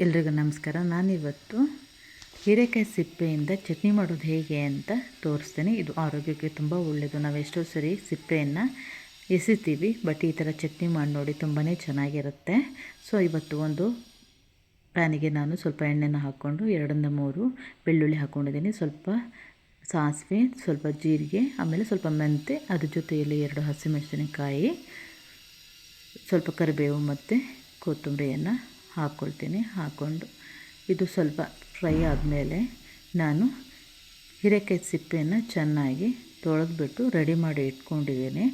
ಎಲ್ರಿಗೂ ನಮಸ್ಕಾರ. ನಾನಿವತ್ತು ಹೀರೆಕಾಯಿ ಸಿಪ್ಪೆಯಿಂದ ಚಟ್ನಿ ಮಾಡೋದು ಹೇಗೆ ಅಂತ ತೋರಿಸ್ತೇನೆ. ಇದು ಆರೋಗ್ಯಕ್ಕೆ ತುಂಬ ಒಳ್ಳೆಯದು. ನಾವು ಎಷ್ಟೋ ಸರಿ ಸಿಪ್ಪೆಯನ್ನು ಎಸಿತೀವಿ, ಬಟ್ ಈ ಥರ ಚಟ್ನಿ ಮಾಡಿ ನೋಡಿ ತುಂಬಾ ಚೆನ್ನಾಗಿರುತ್ತೆ. ಸೊ, ಇವತ್ತು ಒಂದು ಪ್ಯಾನಿಗೆ ನಾನು ಸ್ವಲ್ಪ ಎಣ್ಣೆನ ಹಾಕ್ಕೊಂಡು ಎರಡರಿಂದ ಮೂರು ಬೆಳ್ಳುಳ್ಳಿ ಹಾಕ್ಕೊಂಡಿದ್ದೀನಿ ಸ್ವಲ್ಪ ಸಾಸಿವೆ, ಸ್ವಲ್ಪ ಜೀರಿಗೆ, ಆಮೇಲೆ ಸ್ವಲ್ಪ ಮೆಂತೆ, ಅದ್ರ ಜೊತೆಯಲ್ಲಿ ಎರಡು ಹಸಿಮೆಣಸಿನಕಾಯಿ, ಸ್ವಲ್ಪ ಕರಿಬೇವು ಮತ್ತು ಕೊತ್ತಂಬರಿಯನ್ನು ಹಾಕ್ಕೊಳ್ತೀನಿ ಹಾಕ್ಕೊಂಡು ಇದು ಸ್ವಲ್ಪ ಫ್ರೈ ಆದಮೇಲೆ ನಾನು ಹೀರೆಕಾಯಿ ಸಿಪ್ಪೆಯನ್ನು ಚೆನ್ನಾಗಿ ತೊಳೆದ್ಬಿಟ್ಟು ರೆಡಿ ಮಾಡಿ ಇಟ್ಕೊಂಡಿದ್ದೀನಿ.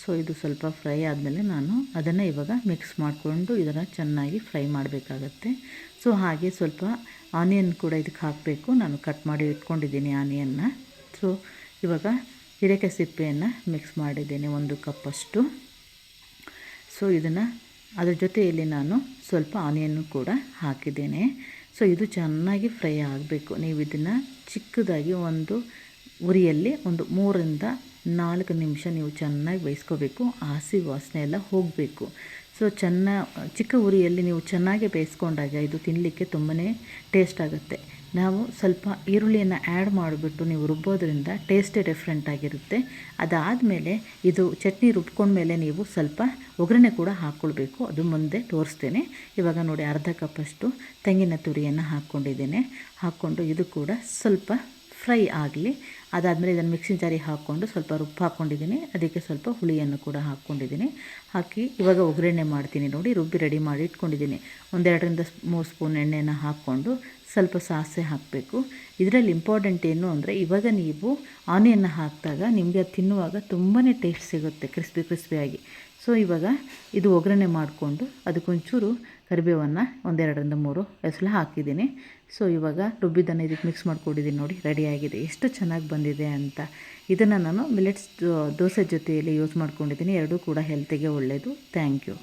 ಸೊ, ಇದು ಸ್ವಲ್ಪ ಫ್ರೈ ಆದಮೇಲೆ ನಾನು ಅದನ್ನು ಇವಾಗ ಮಿಕ್ಸ್ ಮಾಡಿಕೊಂಡು ಇದನ್ನು ಚೆನ್ನಾಗಿ ಫ್ರೈ ಮಾಡಬೇಕಾಗತ್ತೆ. ಸೊ, ಹಾಗೆ ಸ್ವಲ್ಪ ಆನಿಯನ್ ಕೂಡ ಇದಕ್ಕೆ ಹಾಕಬೇಕು. ನಾನು ಕಟ್ ಮಾಡಿ ಇಟ್ಕೊಂಡಿದ್ದೀನಿ ಆನಿಯನ್ನ. ಸೊ, ಇವಾಗ ಹೀರೆಕಾಯಿ ಸಿಪ್ಪೆಯನ್ನು ಮಿಕ್ಸ್ ಮಾಡಿದ್ದೀನಿ ಒಂದು ಕಪ್ಪಷ್ಟು. ಸೊ, ಇದನ್ನು ಅದ್ರ ಜೊತೆಯಲ್ಲಿ ನಾನು ಸ್ವಲ್ಪ ಆನಿಯನ್ನು ಕೂಡ ಹಾಕಿದ್ದೇನೆ. ಸೊ ಇದು ಚೆನ್ನಾಗಿ ಫ್ರೈ ಆಗಬೇಕು. ನೀವು ಇದನ್ನು ಚಿಕ್ಕದಾಗಿ ಒಂದು ಉರಿಯಲ್ಲಿ ಒಂದು ಮೂರರಿಂದ ನಾಲ್ಕು ನಿಮಿಷ ನೀವು ಚೆನ್ನಾಗಿ ಬೇಯಿಸ್ಕೋಬೇಕು. ಹಸಿ ವಾಸನೆ ಎಲ್ಲ ಹೋಗಬೇಕು. ಸೊ ಚೆನ್ನ ಚಿಕ್ಕ ಉರಿಯಲ್ಲಿ ನೀವು ಚೆನ್ನಾಗಿ ಬೇಯಿಸ್ಕೊಂಡಾಗ ಇದು ತಿನ್ನಲಿಕ್ಕೆ ತುಂಬಾ ಟೇಸ್ಟ್ ಆಗುತ್ತೆ. ನಾವು ಸ್ವಲ್ಪ ಈರುಳ್ಳಿಯನ್ನು ಆ್ಯಡ್ ಮಾಡಿಬಿಟ್ಟು ನೀವು ರುಬ್ಬೋದ್ರಿಂದ ಟೇಸ್ಟೇ ಡಿಫ್ರೆಂಟ್ ಆಗಿರುತ್ತೆ. ಅದಾದಮೇಲೆ ಇದು ಚಟ್ನಿ ರುಬ್ಕೊಂಡ್ಮೇಲೆ ನೀವು ಸ್ವಲ್ಪ ಒಗ್ಗರಣೆ ಕೂಡ ಹಾಕ್ಕೊಳ್ಬೇಕು ಅದು ಮುಂದೆ ತೋರಿಸ್ತೇನೆ. ಇವಾಗ ನೋಡಿ ಅರ್ಧ ಕಪ್ಪಷ್ಟು ತೆಂಗಿನ ತುರಿಯನ್ನು ಹಾಕ್ಕೊಂಡಿದ್ದೇನೆ ಹಾಕ್ಕೊಂಡು ಇದು ಕೂಡ ಸ್ವಲ್ಪ ಫ್ರೈ ಆಗಲಿ, ಅದಾದಮೇಲೆ ಇದನ್ನು ಮಿಕ್ಸಿನ ಜಾರಿ ಹಾಕ್ಕೊಂಡು ಸ್ವಲ್ಪ ರುಬ್ಬು ಹಾಕ್ಕೊಂಡಿದ್ದೀನಿ ಅದಕ್ಕೆ ಸ್ವಲ್ಪ ಹುಳಿಯನ್ನು ಕೂಡ ಹಾಕ್ಕೊಂಡಿದ್ದೀನಿ. ಹಾಕಿ ಇವಾಗ ಒಗ್ಗರಣೆ ಮಾಡ್ತೀನಿ ನೋಡಿ, ರುಬ್ಬಿ ರೆಡಿ ಮಾಡಿ ಇಟ್ಕೊಂಡಿದ್ದೀನಿ. ಒಂದೆರಡರಿಂದ ಮೂರು ಸ್ಪೂನ್ ಎಣ್ಣೆಯನ್ನು ಹಾಕ್ಕೊಂಡು ಸ್ವಲ್ಪ ಸಾಸೆ ಹಾಕಬೇಕು. ಇದರಲ್ಲಿ ಇಂಪಾರ್ಟೆಂಟ್ ಏನು ಅಂದರೆ, ಇವಾಗ ನೀವು ಆನಿಯನ್ನು ಹಾಕಿದಾಗ ನಿಮಗೆ ತಿನ್ನುವಾಗ ತುಂಬಾ ಟೇಸ್ಟ್ ಸಿಗುತ್ತೆ ಕ್ರಿಸ್ಪಿ ಕ್ರಿಸ್ಪಿಯಾಗಿ ಸೊ ಇವಾಗ ಇದು ಒಗ್ಗರಣೆ ಮಾಡಿಕೊಂಡು ಅದಕ್ಕೊಂಚೂರು ಕರಿಬೇವನ್ನು ಒಂದೆರಡರಿಂದ ಮೂರು ಹೆಸಲು ಹಾಕಿದ್ದೀನಿ. ಸೊ ಇವಾಗ ರುಬ್ಬಿದ್ದನ್ನು ಇದಕ್ಕೆ ಮಿಕ್ಸ್ ಮಾಡ್ಕೊಂಡಿದ್ದೀನಿ ನೋಡಿ ರೆಡಿಯಾಗಿದೆ ಎಷ್ಟು ಚೆನ್ನಾಗಿ ಬಂದಿದೆ ಅಂತ. ಇದನ್ನು ನಾನು ಮಿಲೆಟ್ಸ್ ದೋಸೆ ಜೊತೆಯಲ್ಲಿ ಯೂಸ್ ಮಾಡ್ಕೊಂಡಿದ್ದೀನಿ. ಎರಡೂ ಕೂಡ ಹೆಲ್ತಿಗೆ ಒಳ್ಳೆಯದು ಥ್ಯಾಂಕ್ ಯು